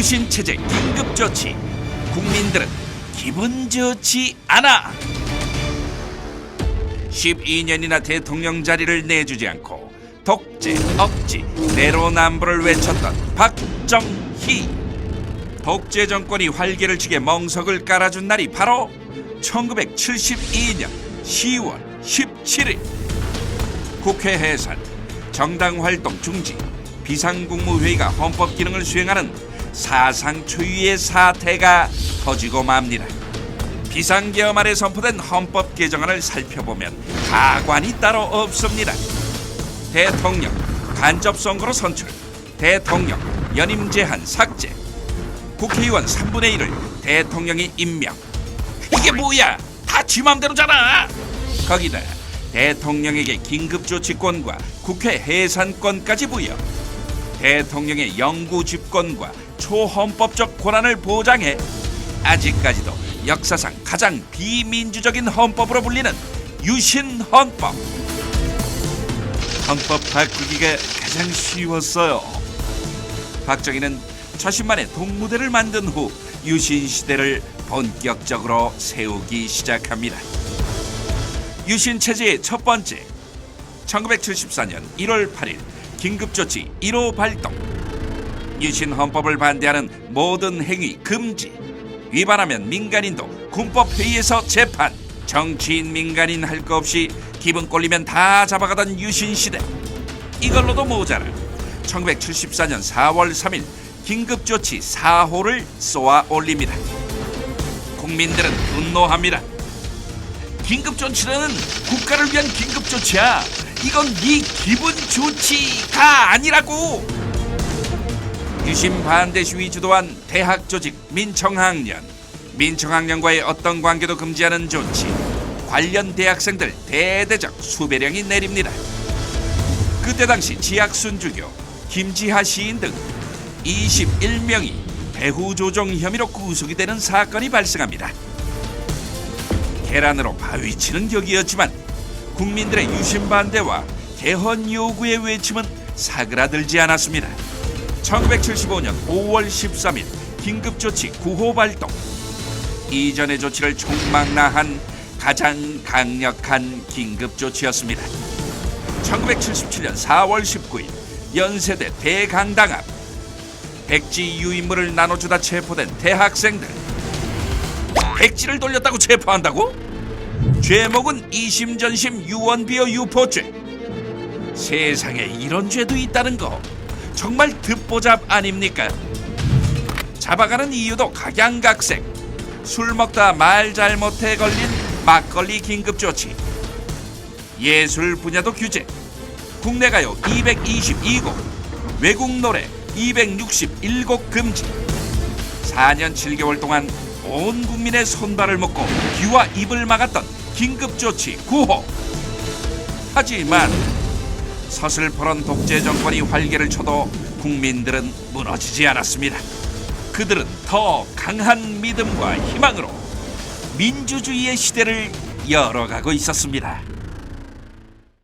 유신 체제 긴급 조치. 국민들은 기분 좋지 않아. 12년이나 대통령 자리를 내주지 않고 독재, 억지, 내로남불을 외쳤던 박정희. 독재 정권이 활개를 치게 멍석을 깔아준 날이 바로 1972년 10월 17일. 국회 해산, 정당 활동 중지, 비상국무회의가 헌법 기능을 수행하는 사상 초유의 사태가 터지고 맙니다. 비상계엄 아래 선포된 헌법 개정안을 살펴보면 가관이 따로 없습니다. 대통령 간접 선거로 선출, 대통령 연임 제한 삭제, 국회의원 3분의 1을 대통령이 임명. 이게 뭐야? 다 지 맘대로잖아. 거기다 대통령에게 긴급조치권과 국회 해산권까지 부여. 대통령의 영구 집권과 초헌법적 권한을 보장해 아직까지도 역사상 가장 비민주적인 헌법으로 불리는 유신 헌법. 헌법 바꾸기가 가장 쉬웠어요. 박정희는 자신만의 동무대를 만든 후 유신 시대를 본격적으로 세우기 시작합니다. 유신 체제의 첫 번째 1974년 1월 8일 긴급조치 1호 발동 유신 헌법을 반대하는 모든 행위 금지. 위반하면 민간인도 군법 회의에서 재판. 정치인 민간인 할 거 없이 기분 꼴리면 다 잡아가던 유신 시대. 이걸로도 모자라. 1974년 4월 3일 긴급조치 4호를 쏘아 올립니다. 국민들은 분노합니다. 긴급조치는 국가를 위한 긴급조치야. 이건 네 기분 조치가 아니라고 유신 반대 시위 주도한 대학 조직 민청학년. 민청학년과의 어떤 관계도 금지하는 조치. 관련 대학생들 대대적 수배령이 내립니다. 그때 당시 지학 순주교 김지하 시인 등 21명이 배후 조종 혐의로 구속이 되는 사건이 발생합니다. 계란으로 바위 치는 격이었지만 국민들의 유신 반대와 개헌 요구의 외침은 사그라들지 않았습니다. 1975년 5월 13일 긴급조치 9호 발동. 이전의 조치를 총망라한 가장 강력한 긴급조치였습니다. 1977년 4월 19일 연세대 대강당 앞 백지 유인물을 나눠주다 체포된 대학생들 백지를 돌렸다고 체포한다고? 죄목은 이심전심 유언비어 유포죄 세상에 이런 죄도 있다는 거 정말 듣보잡 아닙니까? 잡아가는 이유도 각양각색. 술 먹다 말 잘못해 걸린 막걸리 긴급조치. 예술 분야도 규제. 국내 가요 222곡 외국 노래 261곡 금지. 4년 7개월 동안 온 국민의 손발을 묶고 귀와 입을 막았던 긴급조치 9호. 하지만 서슬퍼런 독재 정권이 활개를 쳐도 국민들은 무너지지 않았습니다. 그들은 더 강한 믿음과 희망으로 민주주의의 시대를 열어가고 있었습니다